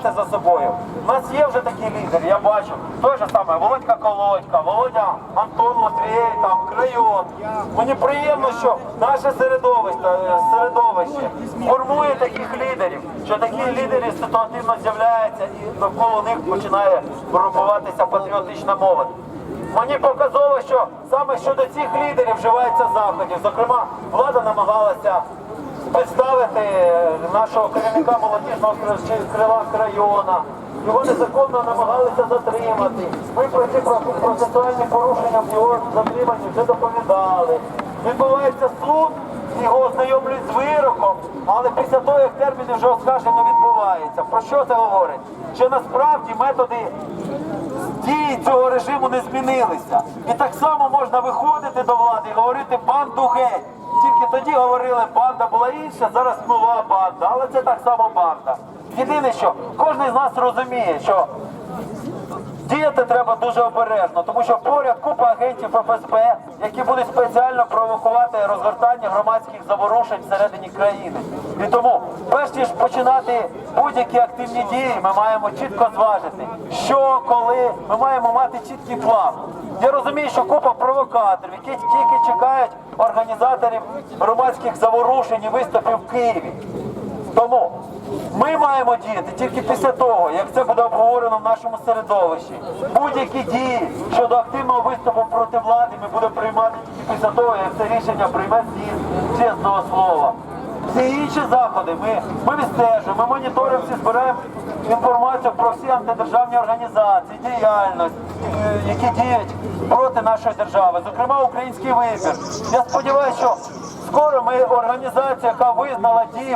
за собою. У нас є вже такі лідери, я бачу. Той же саме Володька Колодька, Володя Антон Матвій, там Крайон. Мені приємно, що наше середовище, е, середовище формує таких лідерів, що такі лідери ситуативно з'являються і навколо них починає формуватися патріотична молодь. Мені показово, що саме щодо цих лідерів вживаються заходів. Зокрема, влада намагалася представити нашого керівника молодіжного крила крайона. Його незаконно намагалися затримати. Ми про ці процесуальні порушення в його затриманні вже доповідали. Відбувається суд, його ознайомлюють з вироком, але після того, як терміни вже оскаржено відбувається. Про що це говорить? Що насправді методи дії цього режиму не змінилися. І так само можна виходити до влади і говорити банду геть. Тільки тоді говорили, банда була інша, зараз нова банда, але це так само банда. Єдине, що кожен з нас розуміє, що діяти треба дуже обережно, тому що поряд купа агентів ФСБ, які будуть спеціально провокувати розгортання громадських заворушень всередині країни. І тому, перш ніж починати будь-які активні дії, ми маємо чітко зважити, що коли ми маємо мати чіткий план. Я розумію, що купа провокаторів, які тільки чекають організаторів громадських заворушень і виступів в Києві. Тому ми маємо діяти тільки після того, як це буде обговорено в нашому середовищі. Будь-які дії щодо активного виступу проти влади ми будемо приймати тільки після того, як це рішення прийме з'їзд чесного слова. Всі інші заходи ми, ми відстежуємо, ми моніторимо всі, збираємо інформацію про всі антидержавні організації, діяльність, е, які діють проти нашої держави, зокрема український вибір. Я сподіваюся, що скоро ми організація, яка визнала дії